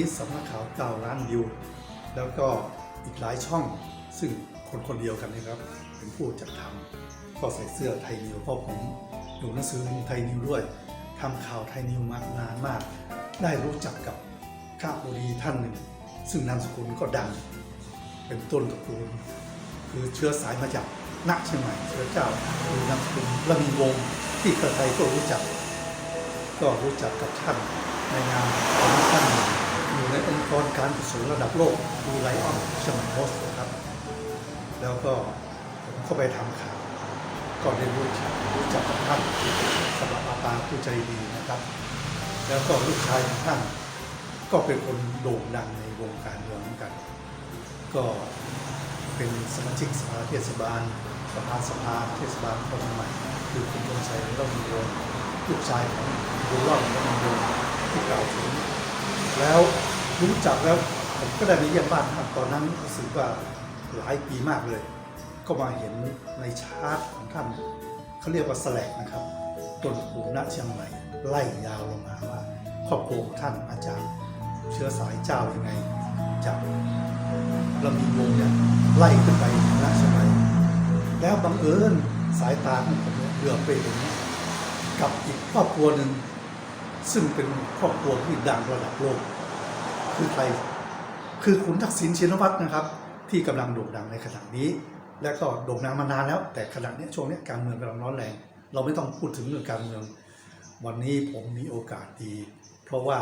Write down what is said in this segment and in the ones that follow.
นี้สำนักข่าวเก้าล้านวิว แล้วก็อีกหลายช่องซึ่งคนคนเดียวกันนะครับเป็นผู้จัดทำก็ใส่เสื้อไทยนิวเพราะผมดูหนังสือไทยนิวด้วยทำข่าวไทยนิวมานานมาก ได้รู้จักกับข้าบุรีท่านหนึ่ง ซึ่งนามสกุลก็ดัง เป็นต้นตระกูลคือเชื้อสายมาจากนักเชียงใหม่เชื้อเจ้าคือนามสกุลระมีวงที่ใครก็รู้จัก ก็รู้จักกับท่านในงานของท่าน อยู่ในองค์กรการกุศลระดับโลกดูไลออนเชียงใหม่โพสต์นะครับ แล้วก็ผมเข้าไปทำข่าวก็ได้รู้จักรู้จักกับท่านสำหรับอาปาผู้ใจดีนะครับ แล้วก็ลูกชายของท่านก็เป็นคนโด่งดังในวงการเมืองเหมือนกัน ก็เป็นสมาชิกสภาเทศบาลประธาสภาเทศบาลคนใหม่ คือคุณธงชัยร่มดวงลูกชายของบุญรอดร่มดวงที่กล่าวถึง แล้วรู้จักแล้วผมก็ได้ไปเยี่ยมบ้านท่านตอนนั้นรู้สึกว่าหลายปีมากเลย ก็มาเห็นในชาร์ตของท่านเขาเรียกว่าสแลกนะครับต้นปูณเชียงใหม่ไล่ยาวลงมาว่าครอบครัวของท่านอาจารย์เชื้อสายเจ้ายังไงจากลำมีวงเนี่ยไล่ขึ้นไปณเชียงใหม่แล้วบังเอิญสายตาของผมเหลือไปเห็นกับอีกครอบครัวหนึ่ง ซึ่งเป็นครอบครัวที่ดังระดับโลก คือใครคือคุณทักษิณชินวัตรนะครับ ที่กำลังโด่งดังในขณะนี้ และก็โด่งดังมานานแล้ว แต่ขณะนี้ช่วงนี้การเมืองกำลังร้อนแรง เราไม่ต้องพูดถึงเรื่องการเมือง วันนี้ผมมีโอกาสดี เพราะว่า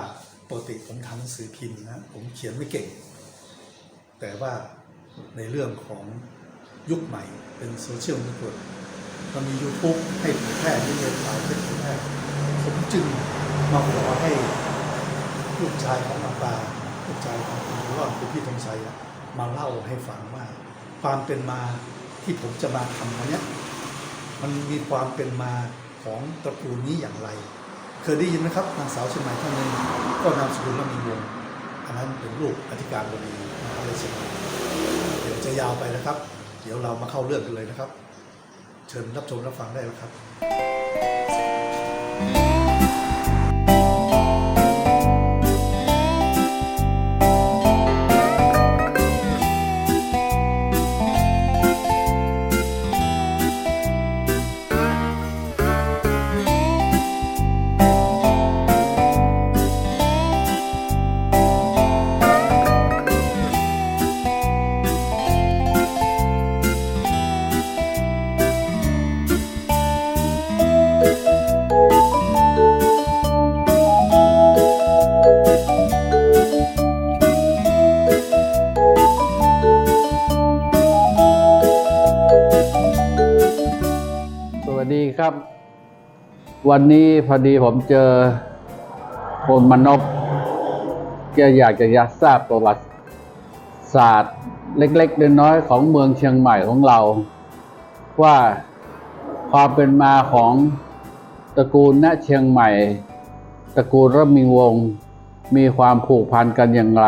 ปกติผมทำหนังสือพิมพ์นะผมเขียนไม่เก่ง แต่ว่าในเรื่องของยุคใหม่เป็นโซเชียลเน็ตเวิร์กมันมี YouTube ให้เผยแพร่นิยายข่าวให้เผยแพร่ผมจึง มาขอให้ลูกชายของอาปาลูกชายของคุณรอดคุณพี่ธงชัยมาเล่าให้ฟังว่า ความเป็นมาที่ผมจะมาทำวันนี้มันมีความเป็นมาของตระกูลนี้อย่างไร เคยได้ยินไหมครับนางสาวเชียงใหม่ท่านหนึ่งก็นามสกุลละมีวงอันนั้นเป็นลูกอธิการบดีมหาวิทยาลัยเชียงใหม่เดี๋ยวจะยาวไปนะครับ เดี๋ยวเรามาเข้าเรื่องกันเลยนะครับ เชิญรับชมรับฟังได้แล้วครับ ครับ วันนี้พอดีผมเจอคนมนพแกอยากจะอยากทราบประวัติศาสตร์เล็กๆน้อยๆของเมืองเชียงใหม่ของเรา ว่าความเป็นมาของตระกูลณเชียงใหม่ ตระกูลระมิงวงมีความผูกพันกันอย่างไร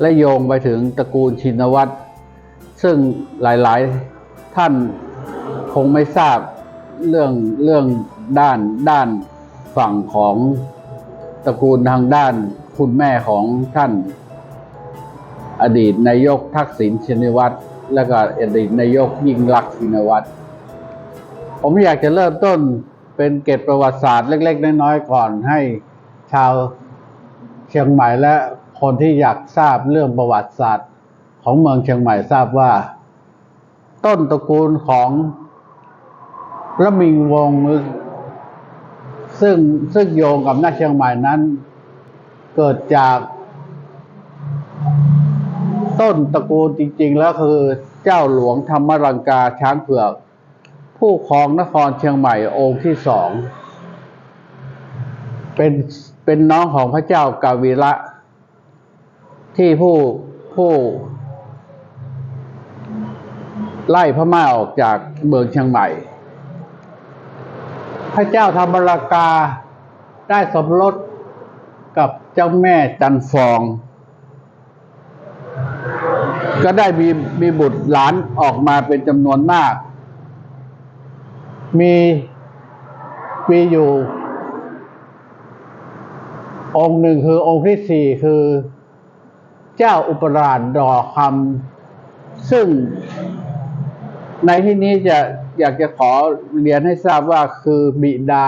และโยงไปถึงตระกูลชินวัตรซึ่งหลายๆท่านคงไม่ทราบ เรื่องเรื่องด้านด้านฝั่งของตระกูลทางด้านคุณแม่ของท่าน อดีตนายกทักษิณชินวัตร และก็อดีตนายกยิ่งรักษณ์ชินวัตร ผมอยากจะเริ่มต้นเป็นเกร็ดประวัติศาสตร์เล็ก ๆ น้อยๆก่อนให้ชาวเชียงใหม่และคนที่อยากทราบเรื่องประวัติศาสตร์ของเมืองเชียงใหม่ทราบว่า ต้นตระกูลของ ระมิงวงซึ่งซึ่งโยงกับนักเชียงใหม่นั้น เกิดจากต้นตระกูลจริง ๆ แล้วคือเจ้าหลวงธรรมรังกาช้างเผือก ผู้ครองนครเชียงใหม่องค์ที่สอง เป็นเป็นน้องของพระเจ้ากาวีระ ที่ผู้ผู้ ไล่พม่าออกจากเมืองเชียงใหม่ พระเจ้าธรรมรากาได้สมรสกับเจ้าแม่จันฟอง ก็ได้มีมีบุตรหลานออกมาเป็นจำนวนมาก มีมีอยู่ องค์หนึ่งคือองค์ที่สี่คือเจ้าอุปราชดอคำซึ่งในที่นี้จะ อยากจะขอเรียนให้ทราบว่าคือบิดา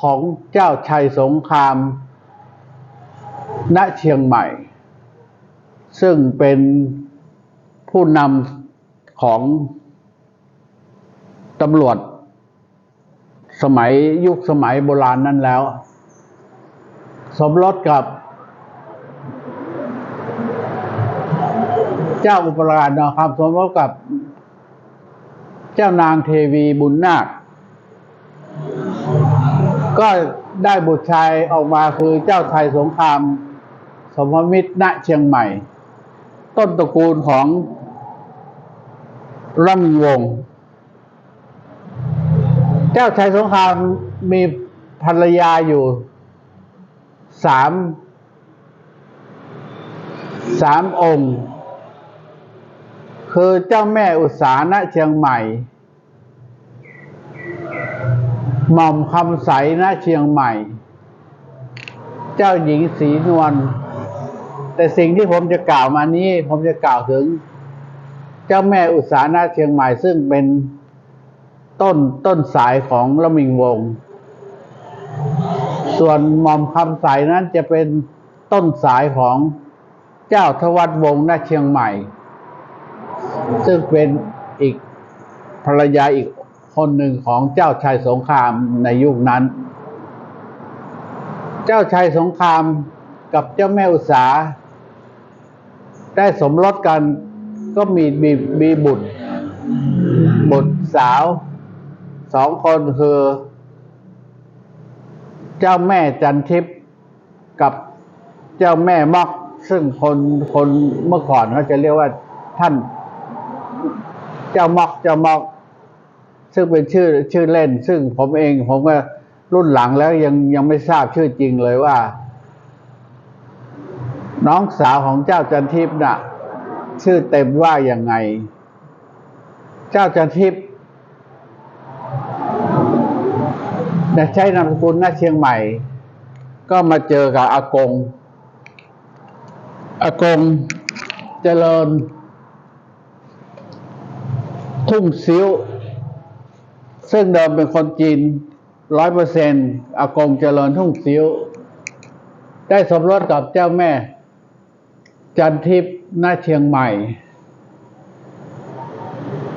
ของเจ้าชัยสงคราม ณเชียงใหม่ ซึ่งเป็นผู้นำของตำรวจ สมัยยุคสมัยโบราณนั้นแล้ว สมรสกับ เจ้าอุปราชนะครับ สมรสกับ เจ้านางเทวีบุญนาค ก็ได้บุตรชายออกมาคือเจ้าไทยสงคราม สมมิตรณเชียงใหม่ ต้นตระกูลของรัมวง เจ้าชายสงครามมีภรรยาอยู่สามสามองค์ คือเจ้าแม่อุษาณเชียงใหม่ หม่อมคำใสณเชียงใหม่ เจ้าหญิงศรีนวลแต่สิ่งที่ผมจะกล่าวมานี้ ผมจะกล่าวถึง เจ้าแม่อุษาณเชียงใหม่ซึ่งเป็นต้นต้นสายของละมิงวง ส่วนหม่อมคำใสนั้นจะเป็นต้นสายของเจ้าทวัดวงณเชียงใหม่ ซึ่งเป็นอีกภรรยาอีกคนหนึ่งของเจ้าชายสงครามในยุคนั้น เจ้าชายสงครามกับเจ้าแม่อุษาได้สมรสกันก็มีมีมีบุตร บุตรสาวสองคนคือ เจ้าแม่จันทิพย์กับเจ้าแม่มอกซึ่งคนคนเมื่อก่อนเขาจะเรียกว่าท่าน เจ้ามอกเจ้ามอกซึ่งเป็นชื่อชื่อเล่น ซึ่งผมเองผมก็รุ่นหลังแล้วยังยังไม่ทราบชื่อจริงเลยว่า น้องสาวของเจ้าจันทิพย์น่ะ ชื่อเต็มว่าอย่างไง เจ้าจันทิพย์ใช้นามสกุลหน้าเชียงใหม่ ก็มาเจอกับอากงอากงเจริญ ทุ่งซิ้ว ซึ่งเดิมเป็นคนจีนร้อยเปอร์เซนอากงเจริญทุ่งซิ้ว ได้สมรสกับเจ้าแม่ จันทิพย์ณเชียงใหม่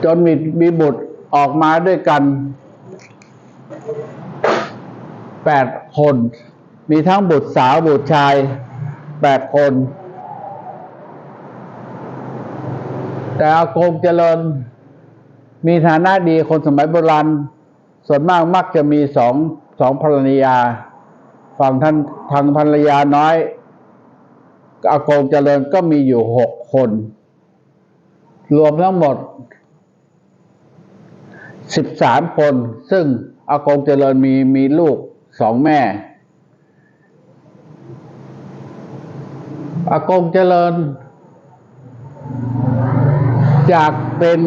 จนมีมีบุตรออกมาด้วยกันแปดคน มีทั้งบุตรสาวบุตรชายแปดคน แต่อากงเจริญ มีฐานะดีคนสมัยโบราณส่วนมากมักจะมีสองสองภรรยา ฝั่งท่านทางภรรยาน้อยอากงเจริญก็มีอยู่หกคน รวมทั้งหมดสิบสามคน ซึ่งอากงเจริญมีมีลูกสองแม่อากงเจริญ จากเป็น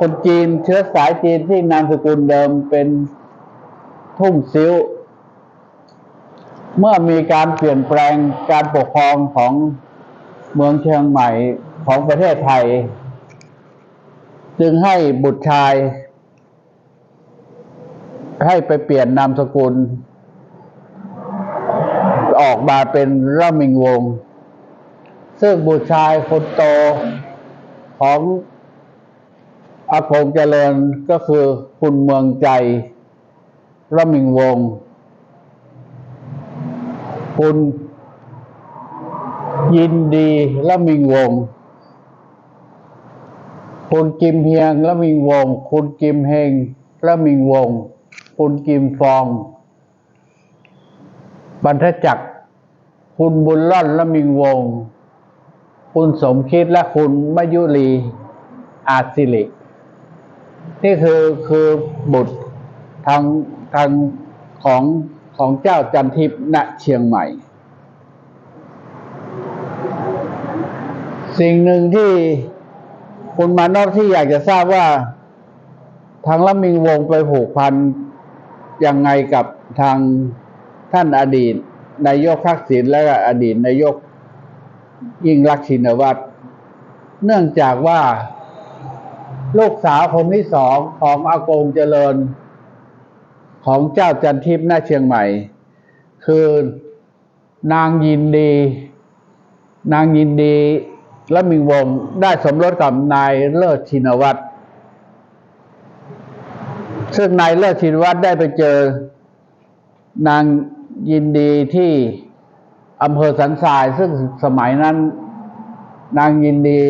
คนจีนเชื้อสายจีนที่นามสกุลเดิมเป็นทุ่งซิ้ว เมื่อมีการเปลี่ยนแปลงการปกครองของเมืองเชียงใหม่ของประเทศไทย จึงให้บุตรชาย ให้ไปเปลี่ยนนามสกุล ออกมาเป็นระมิงวง ซึ่งบุตรชายคนโตของ อากงเจริญก็คือคุณเมืองใจระมิงวง คุณยินดีละมิงวง คุณกิมเฮียงละมิงวง คุณกิมเฮงละมิงวง คุณกิมฟอง บรรทจัก คุณบุญล่อนละมิงวง คุณสมคิดและคุณมยุรีอาจสิริก นี่คือคือบุตรทางทางของของเจ้าจันทิพย์ณเชียงใหม่ สิ่งหนึ่งที่คุณมานพที่อยากจะทราบว่า ทางละมิงวงไปผูกพันยังไงกับทางท่านอดีตนายกทักษิณและอดีตนายกยิ่งรักชินวัตร เนื่องจากว่า ลูกสาวคนที่สองของอากงเจริญ ของเจ้าจันทิพย์หน้าเชียงใหม่ คือนางยินดี นางยินดีและมิงวงได้สมรสกับนายเลิศชินวัตรซึ่งนายเลิศชินวัตรได้ไปเจอนางยินดีที่อำเภอสันทราย ซึ่งสมัยนั้น นางยินดี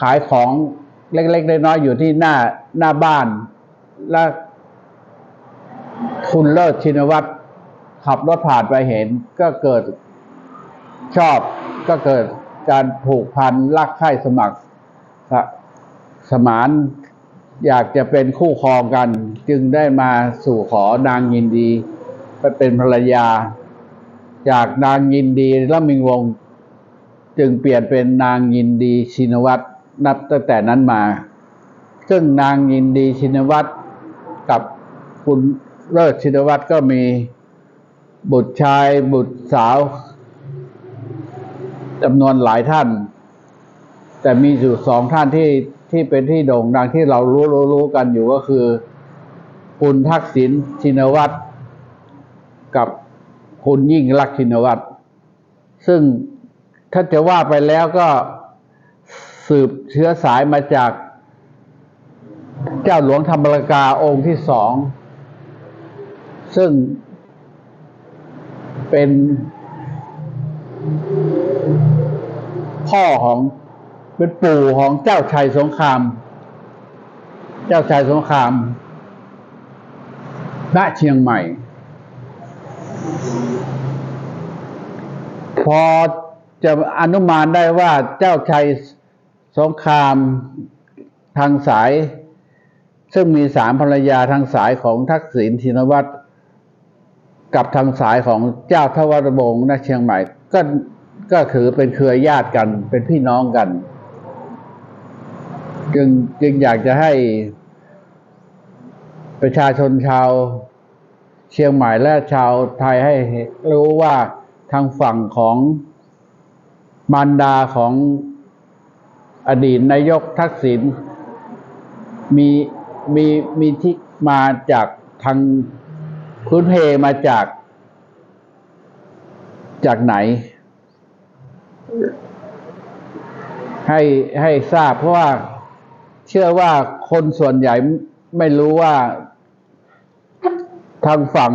ขายของ เล็กๆน้อยๆอยู่ที่หน้าหน้าบ้าน และคุณเลิศชินวัตรขับรถผ่านไปเห็น ก็เกิดชอบก็เกิดการผูกพันรักใคร่สมัครสสมานอยากจะเป็นคู่ครองกัน จึงได้มาสู่ขอนางยินดี ไปเป็นภรรยา จากนางยินดีและมิงวง จึงเปลี่ยนเป็นนางยินดีชินวัตร นับตั้งแต่นั้นมา ซึ่งนางยินดีชินวัตรกับคุณเลิศชินวัตรก็มีบุตรชายบุตรสาวจำนวนหลายท่าน แต่มีอยู่สองท่านที่ที่เป็นที่โด่งดังที่เรารู้รู้รู้กันอยู่ก็คือ คุณทักษิณชินวัตรกับคุณยิ่งรักชินวัตรซึ่งถ้าจะว่าไปแล้วก็ สืบเชื้อสายมาจากเจ้าหลวงธรรมรกาองค์ที่สอง ซึ่งเป็นพ่อของเป็นปู่ของเจ้าชัยสงคราม เจ้าชัยสงครามณเชียงใหม่ พอจะอนุมานได้ว่าเจ้าชัย สงครามทางสาย ซึ่งมีสามภรรยาทางสายของทักษิณชินวัตรกับทางสายของเจ้าทวัตบงศ์ณเชียงใหม่ ก็ก็ถือเป็นเครือญาติกันเป็นพี่น้องกัน จึงจึงอยากจะให้ประชาชนชาวเชียงใหม่และชาวไทยให้รู้ว่าทางฝั่งของมารดาของ อดีตนายกทักษิณมีมีมีที่มาจากทางพื้นเพมาจาก จากไหน ให้ให้ทราบเพราะว่าเชื่อว่าคนส่วนใหญ่ไม่รู้ว่า ทางฝั่ง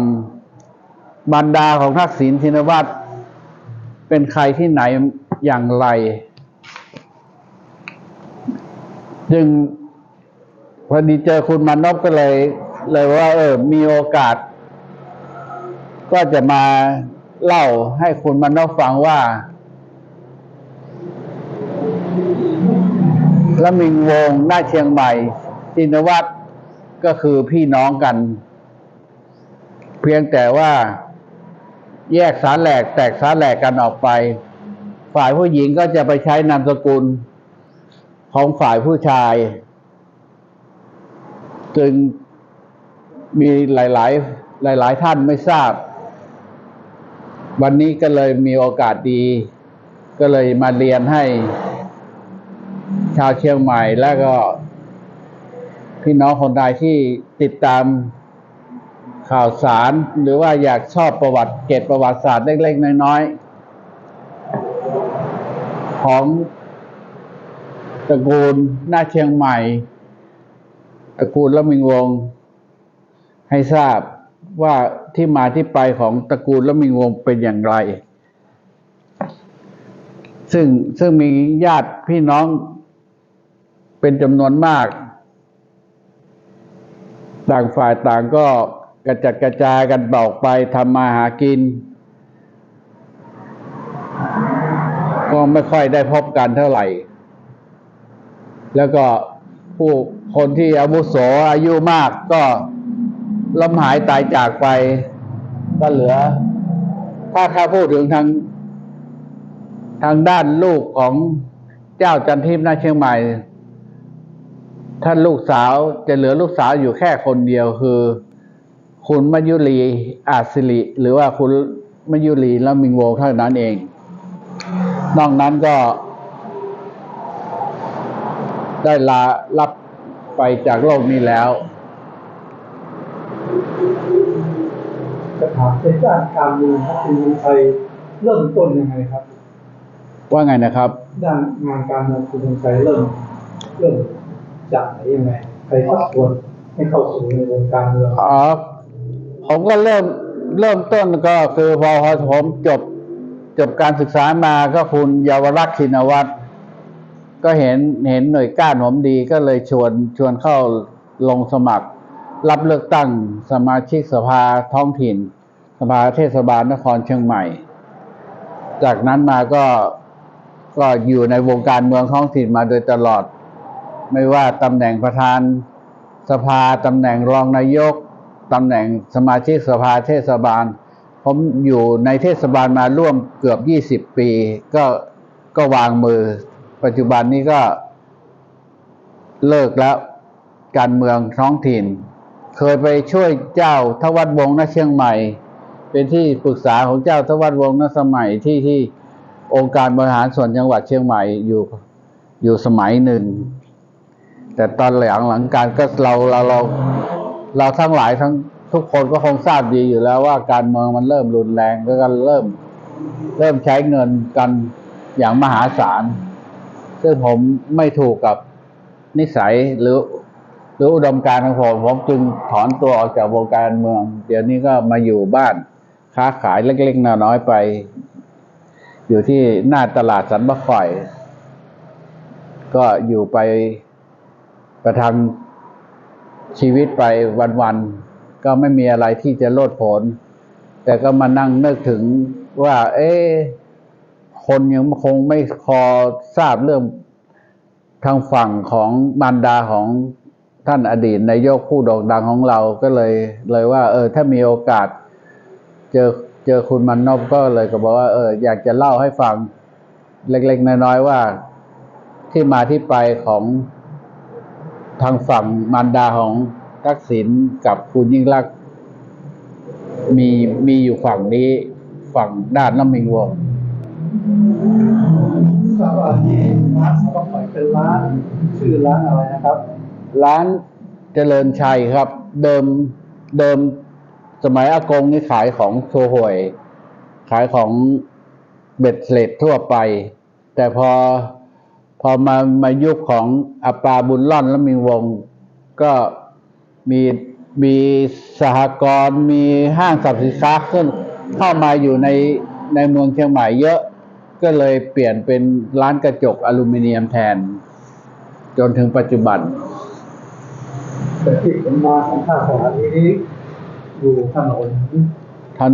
บรรดาของทักษิณชินวัตรเป็นใครที่ไหนอย่างไร จึงพอดีเจอคุณมานพก็เลย เลยว่า เออ มีโอกาส ก็จะมาเล่าให้คุณมานพฟังว่าและมิงวงหน้าเชียงใหม่จินวัตรก็คือพี่น้องกัน เพียงแต่ว่าแยกสารแหลกแตกสารแหลกกันออกไป ฝ่ายผู้หญิงก็จะไปใช้นามสกุล ของฝ่ายผู้ชาย จึงมีหลาย ๆ หลาย ๆ ท่านไม่ทราบ วันนี้ก็เลยมีโอกาสดี ก็เลยมาเรียนให้ ชาวเชียงใหม่และก็ พี่น้องคนใดที่ติดตามข่าวสารหรือว่าอยากชอบประวัติเกตประวัติศาสตร์เล็ก ๆ น้อย ๆ ของ ตระกูลหน้าเชียงใหม่ตระกูลละมิงวง ให้ทราบว่าที่มาที่ไปของตระกูลละมิงวงเป็นอย่างไร ซึ่งซึ่งมีญาติพี่น้องเป็นจำนวนมาก ต่างฝ่ายต่างก็กระจัดกระจายกันบอกไปทำมาหากิน ก็ไม่ค่อยได้พบกันเท่าไหร่ แล้วก็ผู้คนที่อาวุโสอายุมากก็ล้มหายตายจากไปก็เหลือ ถ้าถ้าพูดถึงทาง ทางด้านลูกของเจ้าจันทิพย์นาเชียงใหม่ ท่านลูกสาวจะเหลือลูกสาวอยู่แค่คนเดียวคือ คุณมยุรีอาจสิริหรือว่าคุณมยุรีและมิงโวเท่านั้นเอง นอกนั้นก็ ได้ลารับไปจากโลกนี้แล้วจะถามเป็นด้านการเมืองครับคุณลุงชัยเริ่มต้นยังไงครับ ว่าไงนะครับ ด้านงานการเมืองคุณลุงชัยเริ่ม เริ่มจากไหนยังไงใครชักชวนให้เข้าสู่ในวงการเมืองอ๋อผมก็เริ่มเริ่มต้นก็คือพอพอผมจบจบการศึกษามาก็คุณเยาวรักษ์ชินวัตร ก็เห็นเห็นหน่วยก้านผมดีก็เลยชวนชวนเข้าลงสมัคร รับเลือกตั้งสมาชิกสภาท้องถิ่น สภาเทศบาลนครเชียงใหม่ จากนั้นมาก็ก็อยู่ในวงการเมืองท้องถิ่นมาโดยตลอด ไม่ว่าตำแหน่งประธานสภาตำแหน่งรองนายกตำแหน่งสมาชิกสภาเทศบาล ผมอยู่ในเทศบาลมาร่วมเกือบ 20 ปี ก็ก็วางมือ ปัจจุบันนี้ก็เลิกแล้วการเมืองท้องถิ่น เคยไปช่วยเจ้าทวัดวงศ์ณเชียงใหม่ เป็นที่ปรึกษาของเจ้าทวัดวงศ์ณสมัยที่ที่องค์การบริหารส่วนจังหวัดเชียงใหม่อยู่อยู่สมัยหนึ่ง แต่ตอนหลังหลังการก็เราเราเราเราทั้งหลายทั้งทุกคนก็คงทราบดีอยู่แล้วว่าการเมืองมันเริ่มรุนแรงแล้วก็เริ่ม เริ่มใช้เงินกันอย่างมหาศาล ซึ่งผมไม่ถูกกับนิสัยหรือ หรืออุดมการณ์ของผม ผมจึงถอนตัวออกจากวงการเมือง เดี๋ยวนี้ก็มาอยู่บ้านค้าขายเล็กๆน้อยๆไป อยู่ที่หน้าตลาดสันบะข่อย ก็อยู่ไปประทังชีวิตไปวันๆ ก็ไม่มีอะไรที่จะโลดโผนแต่ก็มานั่งนึกถึงว่า เอ๊ะ คนยังคงไม่พอทราบเรื่องทางฝั่งของมารดาของท่านอดีตนายกผู้โด่งดังของเราก็เลยเลยว่า เออ ถ้ามีโอกาส เจอเจอคุณมันนบก็เลยก็บอกว่าเอออยากจะเล่าให้ฟังเล็กๆน้อยๆว่าที่มาที่ไปของทางฝั่งมารดาของทักษิณกับคุณยิ่งรักมีมีอยู่ฝั่งนี้ฝั่งด้านน้ำมิงวง ศ์ทราบว่าที่ร้านสับปะรดเป็นร้าน ชื่อร้านอะไรนะครับ ร้านเจริญชัยครับ เดิมเดิมสมัยอากงนี่ขายของโชห่วย ขายของเบ็ดเสร็จทั่วไป แต่พอพอมามายุคของอัปาบุญล่อนและมีวง ก็มีมีสหกรณ์มีห้างสรรพสินค้าขึ้นเข้ามาอยู่ในในเมืองเชียงใหม่เยอะ ก็เลยเปลี่ยนเป็นร้านกระจกอลูมิเนียมแทน จนถึงปัจจุบันแต่ที่ผมมาของท่าสถานีนี้อยู่ถนนทัน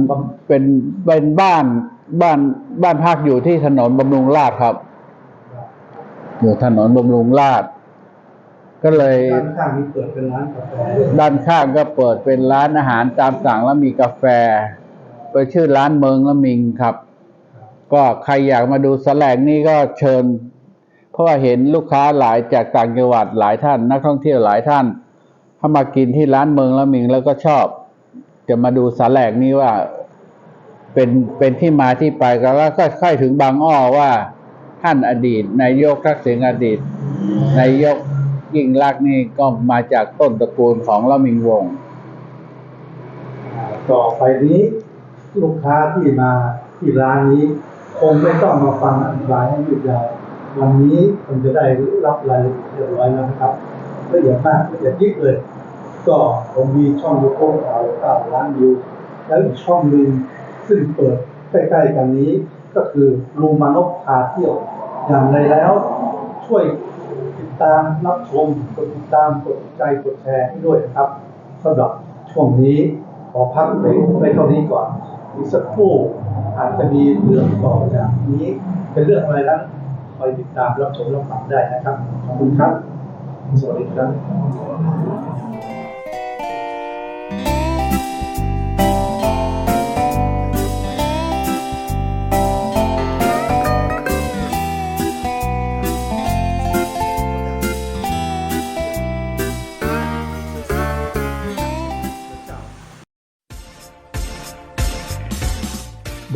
เป็นเป็นบ้านบ้านบ้านพักอยู่ที่ถนนบำรุงราษฎร์ครับ อยู่ถนนบำรุงราษฎร์ก็เลยด้านข้างนี้เปิดเป็นร้านกาแฟด้านข้างก็เปิดเป็นร้านอาหารตามสั่งแล้วมีกาแฟ ไปชื่อร้านเมืองละมิงครับ ก็ใครอยากมาดูสแสลงนี่ก็เชิญ เพราะว่าเห็นลูกค้าหลายจากต่างจังหวัดหลายท่าน นักท่องเที่ยวหลายท่านเข้ามากินที่ร้านเมืองละมิงแล้วก็ชอบ จะมาดูสแลกนี้ว่าเป็นเป็นที่มาที่ไปกันแล้วก็ค่อยถึงบางอ้อว่าท่านอดีตนายกทักษิณอดีตนายกยิ่งลักษณ์นี่ก็มาจากต้นตระกูลของละมิงวงศ์ต่อไปนี้ลูกค้าที่มาที่ร้านนี้ คงไม่ต้องมาฟังอธิบายให้ยืดยาววันนี้คงจะได้รับรายละเอียดเรียบร้อยแล้วนะครับละเอียดมากละเอียดยิบเลย ก็ผมมีช่องยูทูบข่าวข่าวร้านวิวแล้วอีกช่องหนึ่งซึ่งเปิดใกล้ๆกันนี้ ก็คือลุงมานพพาเที่ยวอย่างไรแล้ว ช่วยติดตามรับชมกดติดตามกดใจกดแชร์ให้ด้วยนะครับสำหรับช่วงนี้ขอพักไปไปเท่านี้ก่อน อีกสักครู่อาจจะมีเรื่องต่อจากนี้ เป็นเรื่องอะไรนั้นคอยติดตามรับชมรับฟังได้นะครับ ขอบคุณครับ สวัสดีครับ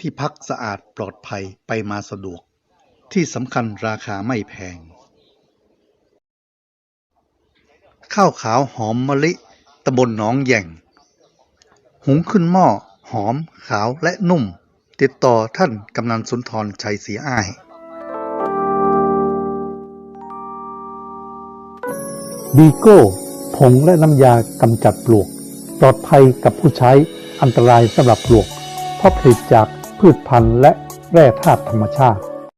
ที่พักสะอาดปลอดภัยไปมาสะดวก ที่สำคัญราคาไม่แพง ข้าวขาวหอมมะลิตำบลหนองแย่ง หุงขึ้นหม้อหอมขาวและนุ่ม ติดต่อท่านกำนันสุนทรชัยศรีอ้ายบีโก้ผงและน้ำยากำจัดปลวก ปลอดภัยกับผู้ใช้อันตรายสำหรับปลวก เพราะผลิตจาก พืชพันธุ์และแร่ธาตุธรรมชาติ